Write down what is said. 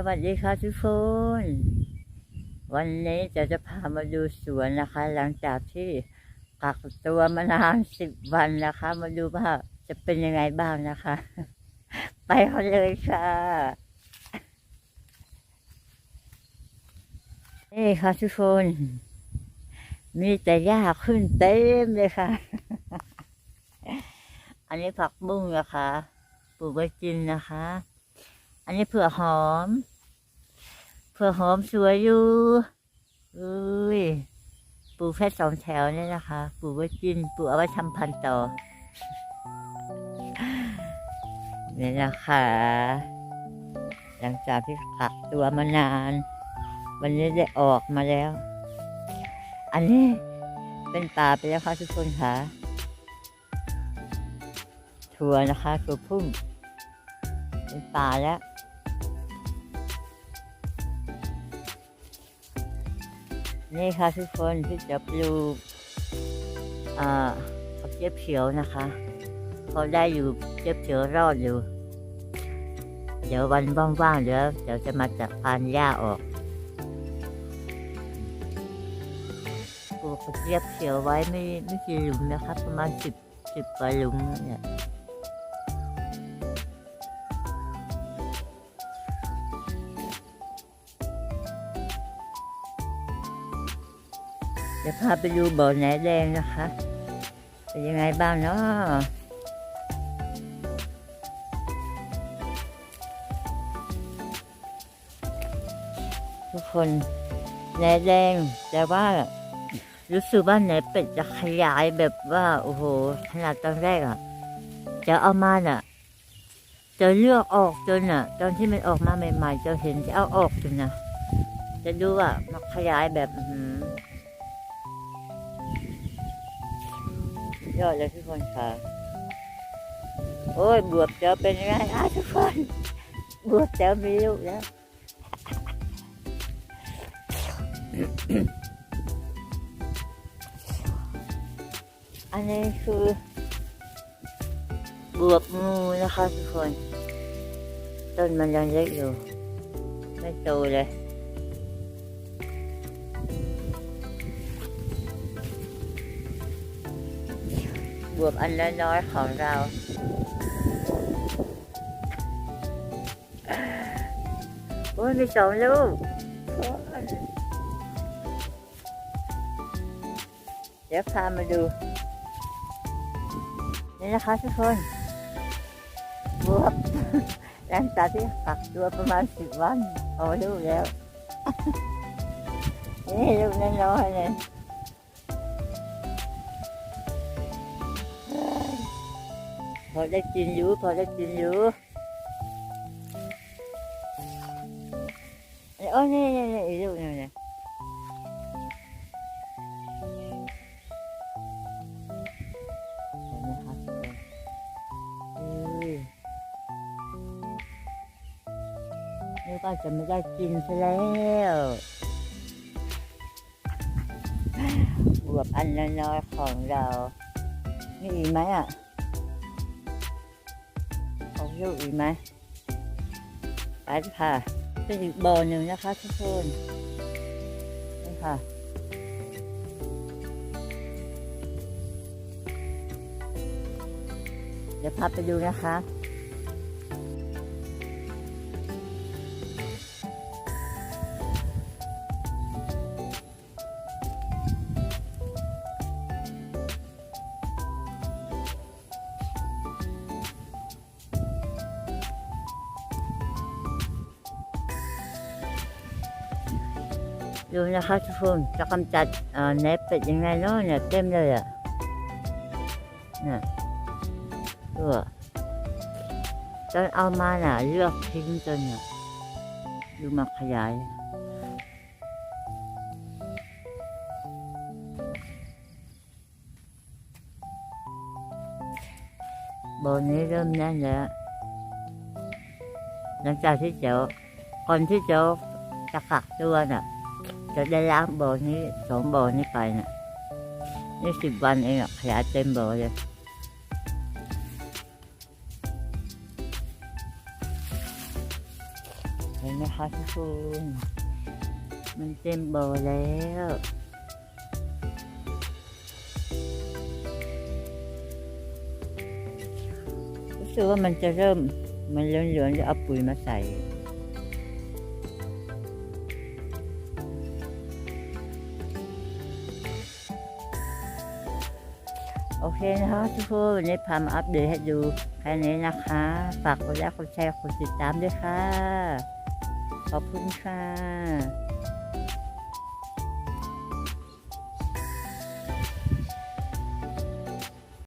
สวัสดีค่ะทุกคน วันนี้จะจะพามาดูสวนนะคะ หลังจากที่กักตัวมานานสิบวันนะคะ มาดูว่าจะเป็นยังไงบ้างนะคะ ไปกันเลยค่ะ นี่ค่ะทุกคน มีแต่หญ้าขึ้นเต็มเลยค่ะ อันนี้ผักบุ้งนะคะ ปลูกไว้กินนะคะ อันนี้เผือกหอม เผือหอมสวยอยู่อุ้ยปูแค่สองแถวเนี่ยนะคะ ปูไว้กินปูเอาไว้ทำพันต่อเนี่ยนะคะ หลังจากที่กักตัวมานาน วันนี้ได้ออกมาแล้ว อันนี้เป็นป่าไปแล้วค่ะทุกคนค่ะถั่วนะคะถั่วพุ่มเป็นป่าแล้ว นี่ค่ะทุกคนที่จะปลูกอ่าเจี๊ยบเขียวนะคะพอได้อยู่เจี๊ยบเขียวรอดอยู่ เดี๋ยววันว่างๆเดี๋ยวเดี๋ยวจะมาจัดพานหญ้าออกปลูกเจี๊ยบเขียวไว้ไม่ไม่กี่หลุมนะคะ ประมาณสิบสิบกว่าหลุมเนี่ย เดี๋ยวพาไปดูบ่อแหนแดงนะคะ เป็นยังไงบ้างเนาะทุกคนแหนแดงแต่ว่ารู้สึกว่าแหนเป็ดจะขยายแบบว่า โอ้โห ขนาดตอนแรกอะ่ะจะเอามาน่ะ จะเลือกออกจนอะ ตอนที่มันออกมาใหม่ ๆ จะเห็นจะเอาออกจนนะจะดูว่ามันขยายแบบ ยอดเลยทุกคนค่ะ โอ้ยบวบเจ้าเป็นยังไงอะทุกคนบวบเจ้ามีลูกแล้วอันนี้คือบวบงูนะคะทุกคน ต้นมันยังเล็กอยู่ ไม่โตเลย บวบอันน้อยๆของเรา โอ้ยมีสองลูก เดี๋ยวพามาดู นี่นะคะทุกคน บวบหลังจากที่กักตัวประมาณสิบวันเอาลูกแล้ว นี่ลูกน้อยๆเลย อได้กินอยู่พอได้กินอยู่โอ้นี่นี่นี่ลูกหนึงเนี่ยเห็นไหมคะอุ้ยนี่ก็จะไม่ได้กินซะแล้วบวบอันน้อยของเรามีอีกไหมอะ องลูกอีกไหมไปค่ะเป็นอีกบ่อหนึ่งนะคะทุกคนนี่ค่ะเดี๋ยวพาไปดูนะคะ ดูนะคะทุกคนจะกำจัดเอ่อแหนเป็ดยังไงเนาะเนี่ยเต็มเลยอะเนี่ยตัวตอนเอามาน่ะเลือกทิ้งจนเนี่ยดูมาขยายบนนี้เริ่มแน่นแล้ว หลังจากที่เจ้าก่อนที่เจ้าจะกักตัวน่ะ จะได้ล้างบ่อนี้สองบ่อนี้ไปน่ะนี่สิบวันเองอะขยายเต็มบ่อเลยเห็นไหมคะทุกคนมันเต็มบ่อแล้วรู้สึกว่ามันจะเริ่มมันเหลืองๆจะเอาปุ๋ยมาใส่ โอเคนะคะทุกคนวันนี้พามาอัปเดตให้ดูแค่นี้นะคะ ฝากกดไลค์กดแชร์กดติดตามด้วยค่ะ ขอบคุณค่ะ